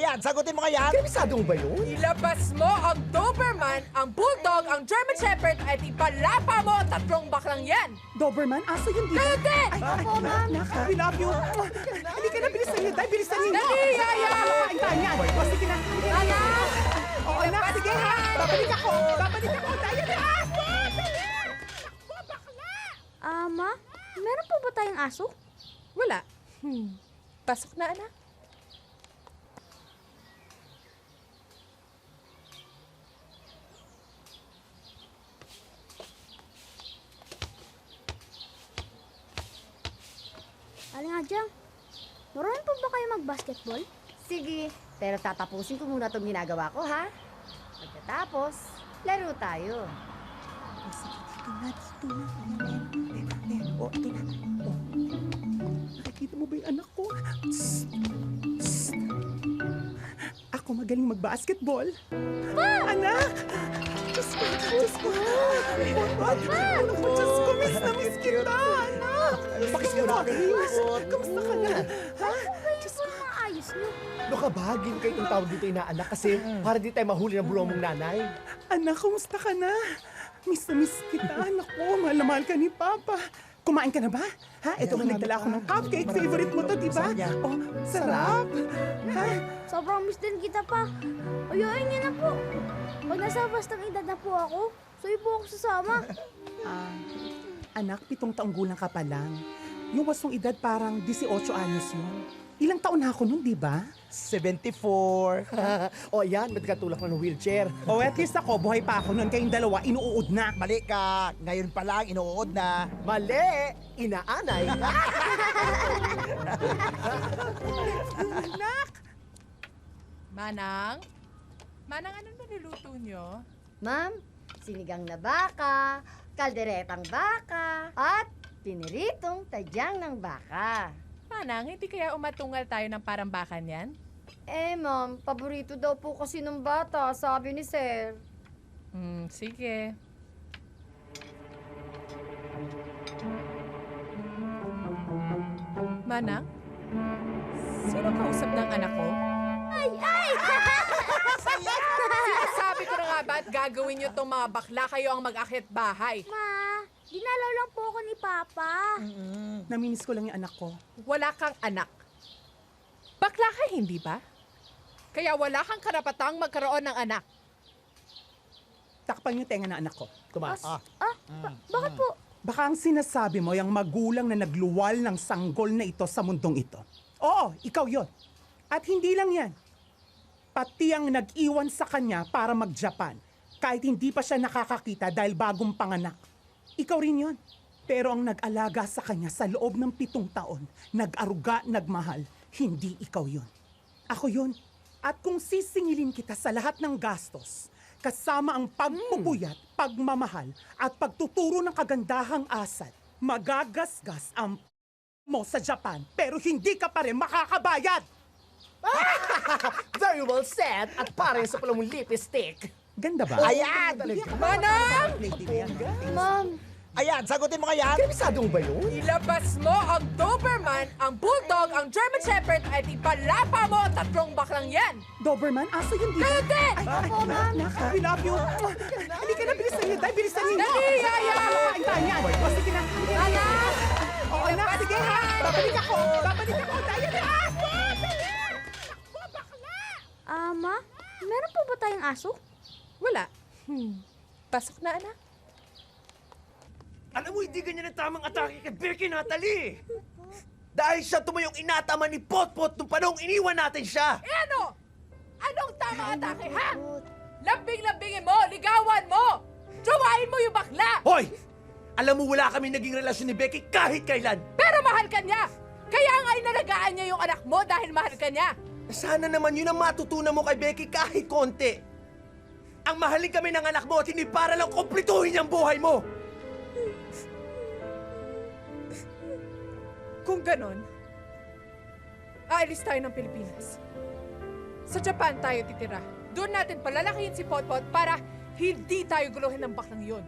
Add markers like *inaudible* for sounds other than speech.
Ayan, sagutin mo nga yan. Kabisado mo ba yun? Ilabas mo ang Doberman, ang Bulldog, ang German Shepherd at ipalapa mo ang tatlong baklang yan! Doberman, aso yun, di ba? Kayo din! Ay, ay, anak, anak, we love you. Hindi ka na, bilisan niyo, dahil bilisan niyo. Dali, Yaya! Kain tayo niyan. O, sige na. Anak! O, anak, sige ha. Babalik ako. Babalik ako. Tayo na. Aso! Ama, meron po ba tayong aso? Wala. Hmm. Pasok na, anak. Aling Adyang, marunong po ba kayo mag-basketball? Sige, pero tatapusin ko muna itong ginagawa ko, ha? Pagkatapos, laro tayo. Dito na, dito na. O, ito na. O. Nakikita mo ba yung anak ko? Psst. Psst. Ako magaling mag-basketball. Anak! Diyos ko, Diyos ko. Ano po, Diyos ko, miss na miss kita, Bakit ka nakakalimot? Kamusta ka na? Ha? Diyos ko, maayos niyo. Ano ka ba? Hindi ko itong tawag dito inaanak kasi para di tayo mahuli ng bulong mong nanay. Anak, kumusta ka na? Miss na miss kita, anak ko. Mahal na mahal ka ni Papa. Kumain ka na ba? Ha? Ito ang nagdala ako ng cupcake. Favorite mo to, di ba? Yan. Oh, sarap. Ha? Sobrang miss din kita pa. Ayayin niyo na po. Pag nasa bastang edad na po ako, so po ako sasama. Ah, anak, pitong taong gulang ka pa lang. Yung wasong edad parang 18 anyos yun. Ilang taon na ako nun, di ba? 74. *laughs* o yan, ba't ka tulak ng wheelchair? O at least ako, buhay pa ako nun. Kayong dalawa, inuud na. Mali ka. Ngayon pa lang, inuud na. Mali! Inaanay! Manang? Manang, anong niluluto nyo? Ma'am, sinigang na baka, kalderetang baka, at piniritong tadyang ng baka. Manang, hindi kaya umatungal tayo ng parang bakan yan? Eh, ma'am, paborito daw po kasi ng bata, sabi ni Sir. Hmm, sige. Manang? Sino kausap ng anak ko? Ba at gagawin nyo tong mga bakla kayo ang mag-akit bahay? Ma, dinalaw lang po ako ni Papa. Namimiss ko lang yung anak ko. Wala kang anak. Bakla ka, hindi ba? Kaya wala kang karapatang magkaroon ng anak. Takpan yung tenga ng anak ko. Tumas. Ah. Ah, ba- bakit po? Baka ang sinasabi mo yung magulang na nagluwal ng sanggol na ito sa mundong ito. Oo, ikaw yon. At hindi lang yan. Pati ang nag-iwan sa kanya para mag-Japan. Kahit hindi pa siya nakakakita dahil bagong panganak. Ikaw rin yon. Pero ang nag-alaga sa kanya sa loob ng pitong taon, nag-aruga, nagmahal, hindi ikaw yon. Ako yon. At kung sisingilin kita sa lahat ng gastos, kasama ang pagpupuyat, pagmamahal, at pagtuturo ng kagandahang asal, magagasgas ang mo sa Japan, pero hindi ka pa rin makakabayad! Very well said at pare sa pala mong lipstick. Ganda ba? Ayan! Manang! Ma'am, Ayan, sagutin mo. Kabisado mo ba yun? Ilabas mo ang Doberman, ang Bulldog, ang German Shepherd at ipalapa mo ang tatlong baklang yan! Doberman, aso yun, di ba? Kayo din! Ay, ay, anak, anak, we love you. Hindi ka na, bilisan niyo, dahil bilisan niyo. Dali, Yaya! Kain tayo niyan. O, sige na. Anak! O, anak, sige ha. Babalik ako. Babalik ako. Tayo na. Aso! Ama, meron po ba tayong aso? Wala. Hmm. Pasok na, anak. Alam mo, hindi ganyan ang tamang atake kay Becky Natalie. Dahil siya tumayong inatama ni Potpot nung panahong iniwan natin siya. Eh ano? Anong tama atake, ha? Lambing-lambingin mo! Ligawan mo! Jowain mo yung bakla! Hoy! Alam mo, wala kami naging relasyon ni Becky kahit kailan. Pero mahal ka niya! Kaya nga inalagaan niya yung anak mo dahil mahal ka niya! Sana naman yun ang matutunan mo kay Becky kahit konti. Ang mahalin kami ng anak mo at hindi para lang kumplituhin ang buhay mo! Kung ganon, aalis tayo ng Pilipinas. Sa Japan tayo titira. Doon natin palalakihin si Potpot para hindi tayo guluhin ng baklang yon.